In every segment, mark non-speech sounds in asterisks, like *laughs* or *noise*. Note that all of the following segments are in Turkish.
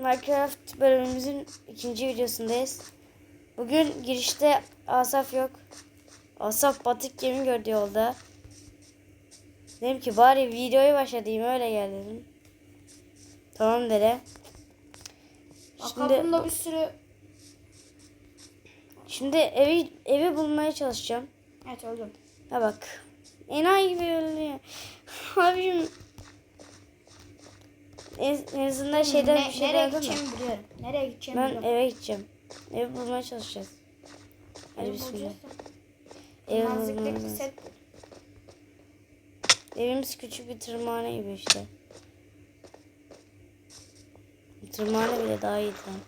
Minecraft bölümümüzün ikinci videosundayız. Bugün girişte Asaf yok. Asaf batık gemi gördü yolda. Dedim ki bari videoyu başlatayım öyle gel dedim. Tamam dedi. Şimdi, Aklımda bir sürü... şimdi evi evi bulmaya çalışacağım. Evet öldüm. Ha bak. Enayi gibi ölüyor. *laughs* Abim. En, azından şeyden Ne- bir şey nereye mi? gideceğimi biliyorum. Nereye gideceğimi Ben biliyorum. eve gideceğim. Evi bulmaya çalışacağız. Hadi bismillah. lazım. set Evimiz küçük bir tırmane gibi işte. Tırmane bile daha iyi lan.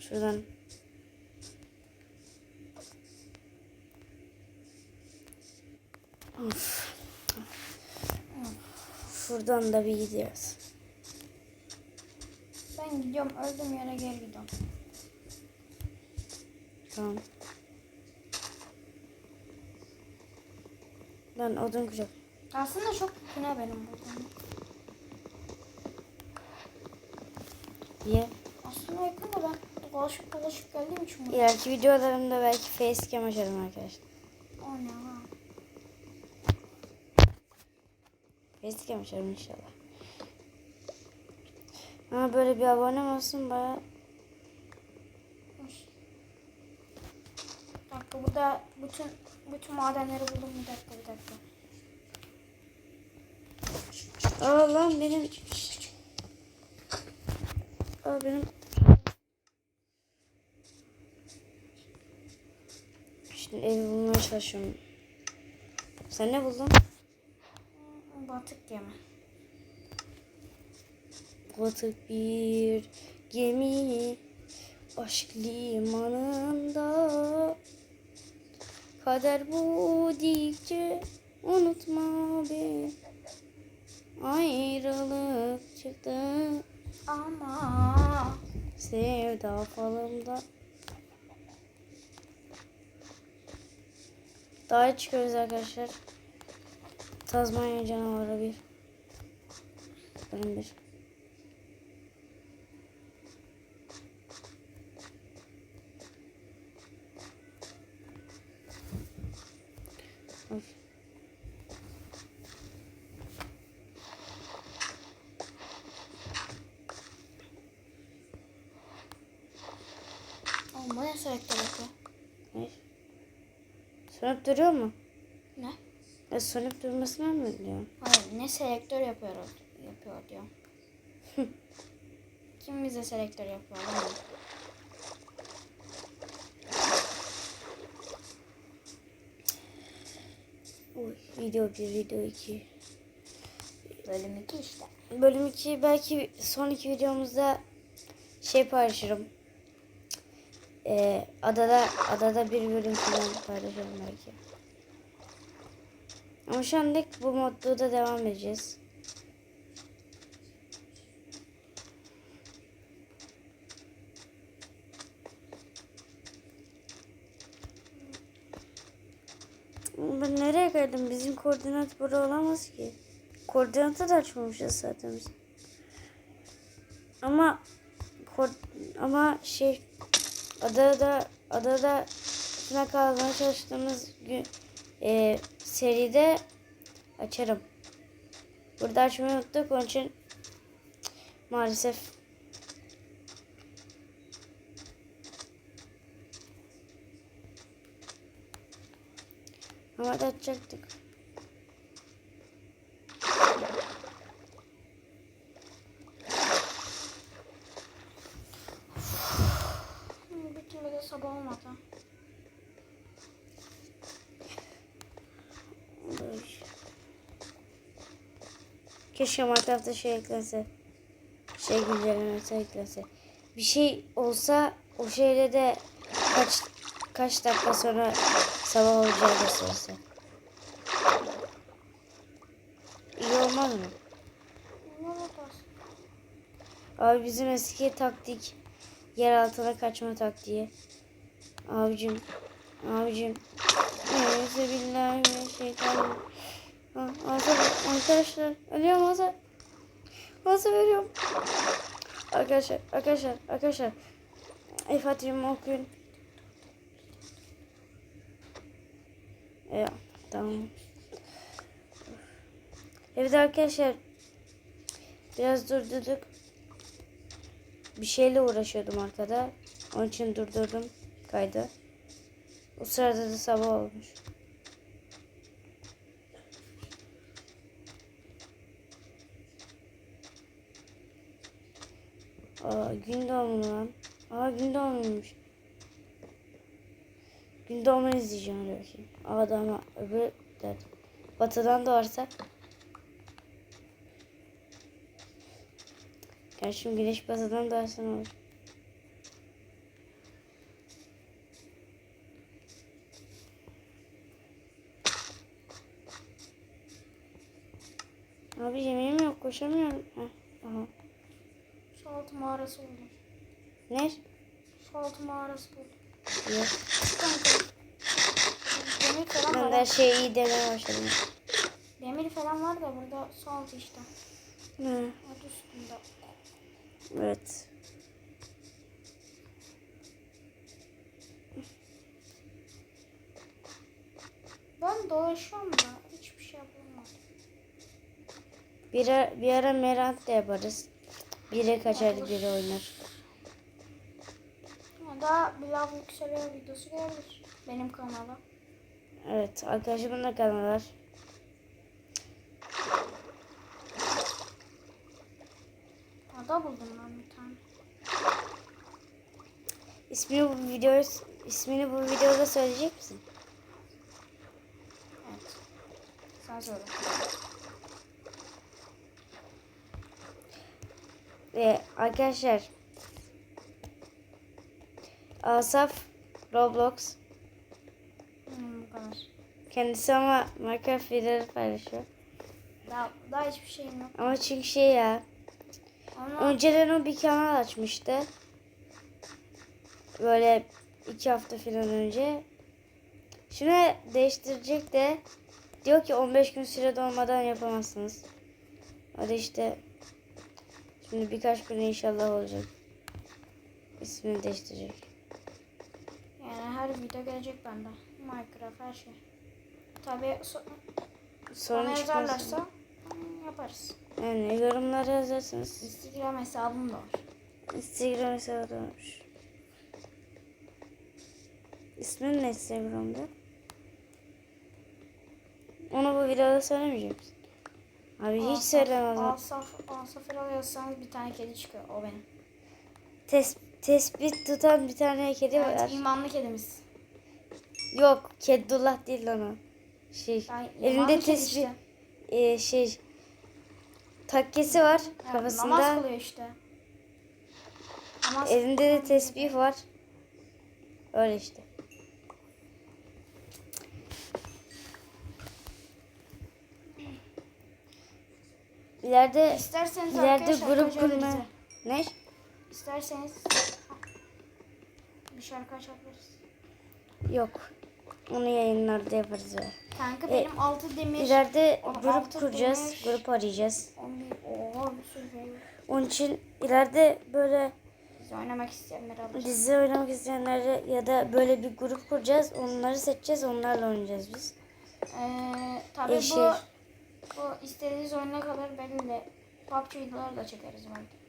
Şuradan. Şuradan da bir gidiyoruz. ben gidiyorum öldüm yere geri gidiyorum. Tamam. Lan odun kucak. Aslında çok yakın ha benim buradan. Niye? Aslında yakın da ben dolaşıp dolaşıp geldiğim için. İleriki videolarımda belki facecam açarım arkadaşlar. O ne ha? Facecam açarım inşallah. Ama böyle bir abonem olsun baya. Bir dakika burada bütün bütün madenleri buldum bir dakika bir dakika. Aa lan benim Aa benim Şimdi evi bulmaya çalışıyorum. Sen ne buldun? Batık gemi. Batık bir gemi aşk limanında. Kader bu dikçe unutma beni. Ayrılık çıktı. Ama sevda falımda. Dağa çıkıyoruz arkadaşlar Tazmanya canavarı bir Bölüm bir bu ne selektör yapıyor? Ne? Sönüp duruyor mu? Ne? E sönüp durmasına mı diyor? Hayır ne selektör yapıyor o- yapıyor diyor. *laughs* Kim bize selektör yapıyor lan? Uy, video 1, video 2. Bölüm 2 işte. Bölüm 2 belki sonraki videomuzda şey paylaşırım. Ee, adada adada bir bölüm falan paylaşırım belki. Ama anlık bu modda da devam edeceğiz. Ben nereye geldim? Bizim koordinat burada olamaz ki. Koordinatı da açmamışız zaten biz. Ama ama şey adada adada tuna kalmaya çalıştığımız gün e, seride açarım. Burada açmayı unuttuk onun için maalesef ama da açacaktık. Hı, Bir türlü de sabah olmadı. Oy. Keşke Minecraft'ta şey eklense. Şey güncellemesi eklense. Bir şey olsa o şeyle de kaç kaç dakika sonra sabah olacağı gösterse. İyi olmaz mı? Abi bizim eski taktik yer altına kaçma taktiği. Abicim, abicim Euzubillahimineşşeytanirracim. Ha, Ağza arkadaşlar ölüyorum ağza. Ağza veriyorum. Arkadaşlar arkadaşlar arkadaşlar. El Fatiha'mı okuyun. Ya tamam. Evet arkadaşlar biraz durdurduk. Bir şeyle uğraşıyordum arkada. Onun için durdurdum kaydı. O sırada da sabah olmuş. Aa, gün doğumu lan. Aa gün doğumuymuş. Gün doğumunu izleyeceğim hadi bakayım. Aa öbür de batıdan doğarsa. Şimdi güneş batıdan doğarsa ne olur? Abi yemeğim yok koşamıyorum. Heh, aha. Su altı mağarası buldum. Ne? Su altı mağarası buldum. Yok. Kanka. Demir falan Ben var. her şeyi iyi demeye başladım. Demir falan var da burada su altı işte. Hı, Adı üstünde. evet. Ben dolaşıyorum da hiçbir şey yapamadım. Bir ara, bir ara Merant da yaparız. Biri kaçar biri oynar. Da Bilal Yükseliyor videosu gelir benim kanala. Evet arkadaşımın da kanalı var. Ada buldum ben bir tane. İsmini bu videoyu ismini bu videoda söyleyecek misin? Evet. Sen söyle. Ve arkadaşlar Asaf Roblox Hmm, bu kadar. kendisi ama Minecraft videoları paylaşıyor. Daha, daha hiçbir şeyim yok. Ama çünkü şey ya Ama önceden o bir kanal açmıştı. Böyle iki hafta falan önce. Şunu değiştirecek de diyor ki 15 gün sürede olmadan yapamazsınız. Hadi işte şimdi birkaç gün inşallah olacak. İsmini değiştirecek. yani her video gelecek bende. Minecraft her şey. Tabii so çıkmaz. yazarlarsa yaparız. Yani yorumlara yazarsınız. Instagram hesabım da var. Instagram hesabı da varmış. İsmin ne Instagram'da? Onu bu videoda söylemeyecek misin? Abi hiç söylemez. Asaf, Asaf Eral yazsanız bir tane kedi çıkıyor. O benim. Tes, tespit tutan bir tane kedi var. Evet, imanlı kedimiz. Yok, Kedullah değil lan o. Şey, Yani elinde tespit, işte. e, şey, takkesi var namaz kafasında. kılıyor işte. Namaz Elinde de tesbih var. Öyle işte. İleride İsterseniz ileride arkadaşlar grup kurma. Ne? İsterseniz bir şarkı açabiliriz. Yok. Onu yayınlarda yaparız be. Kanka E, benim altı demir. İleride on grup altı kuracağız. demir. Grup arayacağız. on bir- Oha bir sürü şey var. Onun için ileride böyle Biz oynamak isteyenler alır. dizi oynamak isteyenleri ya da böyle bir grup kuracağız. Onları seçeceğiz. Onlarla oynayacağız biz. Ee, tabii Yeşil. bu, bu istediğiniz oyuna kadar belli PUBG videoları da çekeriz belki.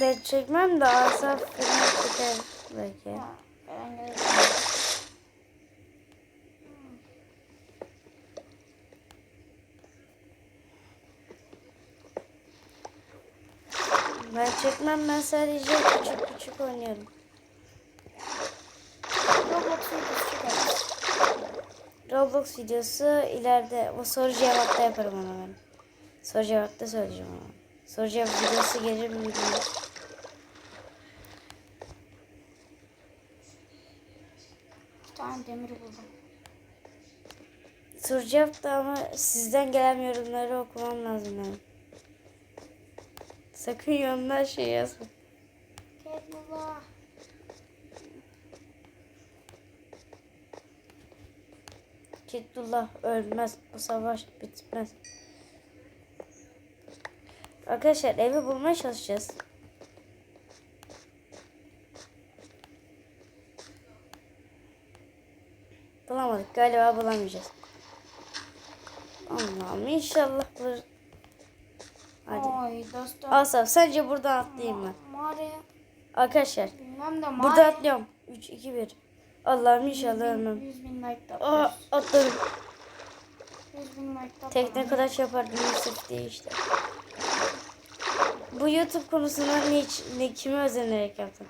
Ben çekmem de Asaf falan çeker belki. Ha, gelir. Ben çekmem ben sadece küçük küçük oynuyorum. Roblox videosu çekeriz. Roblox videosu ileride o soru cevapta yaparım onu ben. Soru cevapta söyleyeceğim ama. Soru cevap videosu gelir mi bilmiyorum. İki tane demir buldum. Soru cevapta ama sizden gelen yorumları okumam lazım benim. Sakın yorumlar şey yazma. Kedullah. Kitlullah ölmez. Bu savaş bitmez. Arkadaşlar evi bulmaya çalışacağız. Bulamadık. Galiba bulamayacağız. Allah'ım inşallah bulur. Hadi. Oy dostum. Asaf sence buradan atlayayım mı? Mağaraya Arkadaşlar bilmem de burada mağaraya. atlıyorum. 3 2 1. Allah'ım inşallah ölmem. 100 bin like da Aa, atarız. atladım. 100 bin like Tekne atarız. kadar yapardım Yusuf diye işte. Bu YouTube konusunda ne, ne kime özenerek yaptın?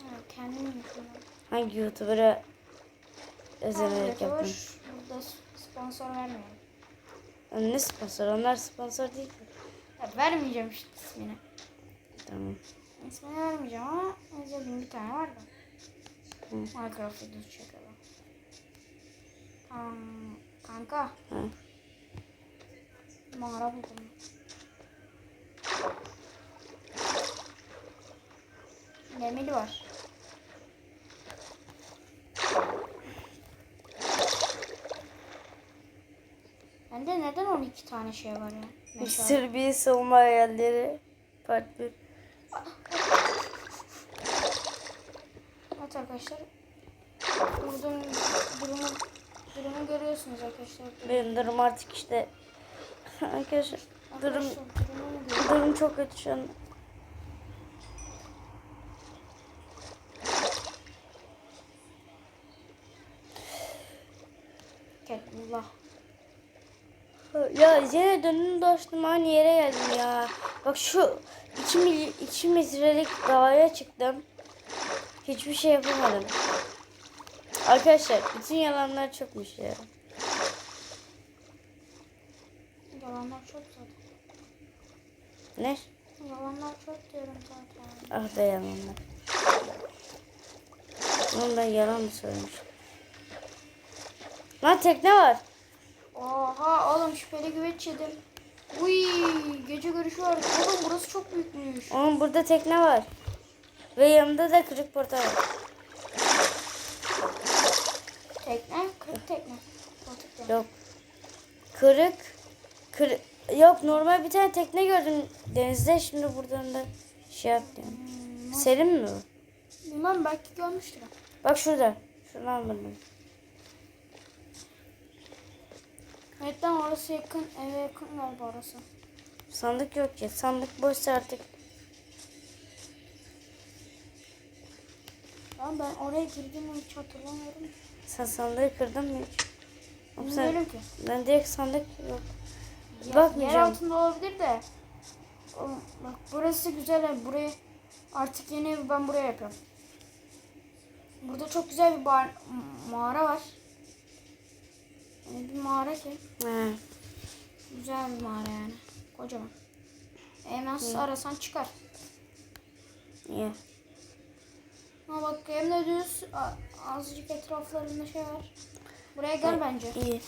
Evet, kendim yapıyorum. Hangi YouTuber'a özenerek Arkadaşlar, yaptın? Burada sponsor vermiyorum. Yani Ne sponsor? Onlar sponsor değil ki. Ya, vermeyeceğim işte ismini. Tamam. İsmini vermeyeceğim ama izlediğim bir tane var da. Hı. Minecraft videosu çekiyorlar. Tamam. Kanka. Ha. Mağara buldum. Demiri var. Bende neden 12 tane şey var ya? Meşale. Sır bir savunma hayalleri. Part 1. Evet arkadaşlar. Buradan durumu, durumu görüyorsunuz arkadaşlar. Benim durum artık işte. *laughs* Arkadaşlar durum, Arkadaşlar, görüyorsunuz. durum çok kötü şu an. Ya yine dönüm dolaştım aynı yere geldim ya. Bak şu 2, mil, 2 metrelik dağa çıktım. Hiçbir şey yapamadım. Arkadaşlar bütün yalanlar çokmuş ya. Yalanlar çok zaten. Ne? Yalanlar çok diyorum zaten. Ah be yalanlar. Oğlum ben yalan mı söylemiş? Lan tekne var. Oha oğlum şüpheli güveç yedim. Uy gece görüşü var. Oğlum burası çok büyükmüş. Oğlum burada tekne var. Ve yanımda da kırık portal var. Tekne, kırık tekne. Batık tekne. Yok. Kırık. Kırık. Yok normal bir tane tekne gördüm denizde. Şimdi buradan da şey yaptım. Serin mi bu? Bilmem belki görmüştür. Bak şurada. Şuradan buldum. Evet lan orası yakın. Eve yakın galiba orası. Sandık yok ki. Sandık boşsa artık. Lan ben oraya girdim mi hiç hatırlamıyorum. Sen sandığı kırdın mı hiç? Bilmiyorum ki. ben direkt sandık yok. Ya, yer Bakmayacağım. altında olabilir de. Oğlum, bak burası güzel ev. Burayı artık yeni evi ben buraya yapıyorum. Burada çok güzel bir bar, mağara var. Yani bir mağara ki. He. Güzel bir mağara yani. Kocaman. Hemen arasan çıkar. İyi. Ama bak hem de düz azıcık etraflarında şey var. Buraya gel bence. İyi.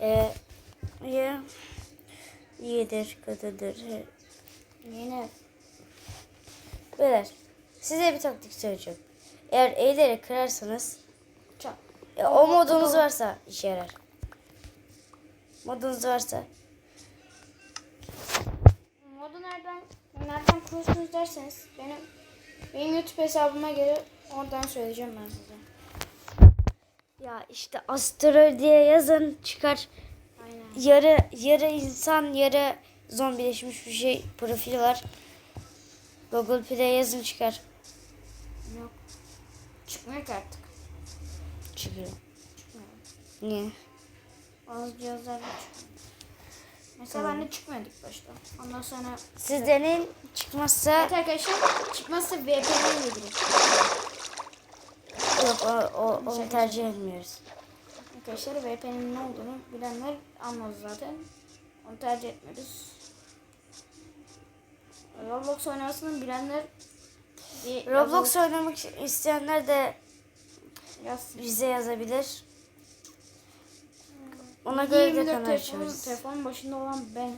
Ee, ya iyidir, kötüdür. Yeni ev. Beyler, size bir taktik söyleyeceğim. Eğer eğileri kırarsanız, Çak. ya o modunuz varsa işe yarar. Modunuz varsa, derseniz benim benim YouTube hesabıma gelir oradan söyleyeceğim ben size. ya işte Astro diye yazın çıkar. Aynen. Yarı yarı insan, yarı zombileşmiş bir şey profili var. Google Play yazın çıkar. Yok. Çıkmıyor ki artık. Çıkıyor. Çıkmıyor. Niye? Bazı cihazlarda çıkmıyor. Mesela bende çıkmıyordu ilk başta. Ondan sonra Siz deneyin çıkmazsa Evet arkadaşlar çıkmazsa VPN'e gireyim. yok o, o, onu tercih etmiyoruz. Arkadaşlar VPN'in ne olduğunu bilenler anladı zaten. Onu tercih etmiyoruz. Roblox oynamasını bilenler Roblox oynamak isteyenler de yaz. bize yazabilir. Ona göre de 24 kanal telefon, açarız. başında olan ben.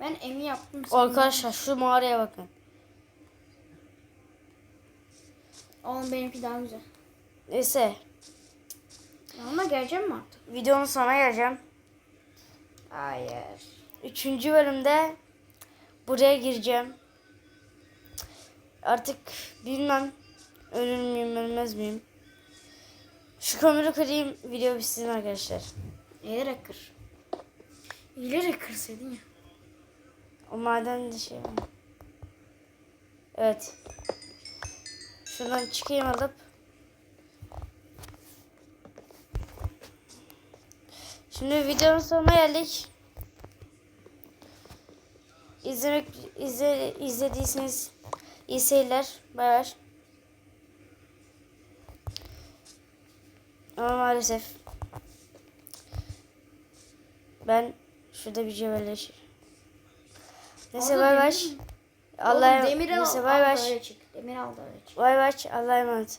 Ben emi yaptım. sen- Arkadaşlar şu mağaraya bakın. Oğlum benimki daha güzel. Neyse Yanına geleceğim mi artık? videonun sonuna geleceğim. Hayır. Üçüncü bölümde buraya gireceğim. Artık bilmem ölür müyüm ölmez miyim. Şu kömürü kırayım video bitsin arkadaşlar. Eğilerek kır. Eğilerek kırsaydın ya. O maden de şey var. Evet. Şuradan çıkayım alıp. Şimdi videonun sonuna geldik. İzlemek izle, izlediyseniz iyi seyirler. Bay bay. Ama maalesef ben şurada bir cebelleşir. Neyse bay bay. Allah'a. Neyse bay bay. Demir al da öyle çık. Bay bay. Allah'a emanet.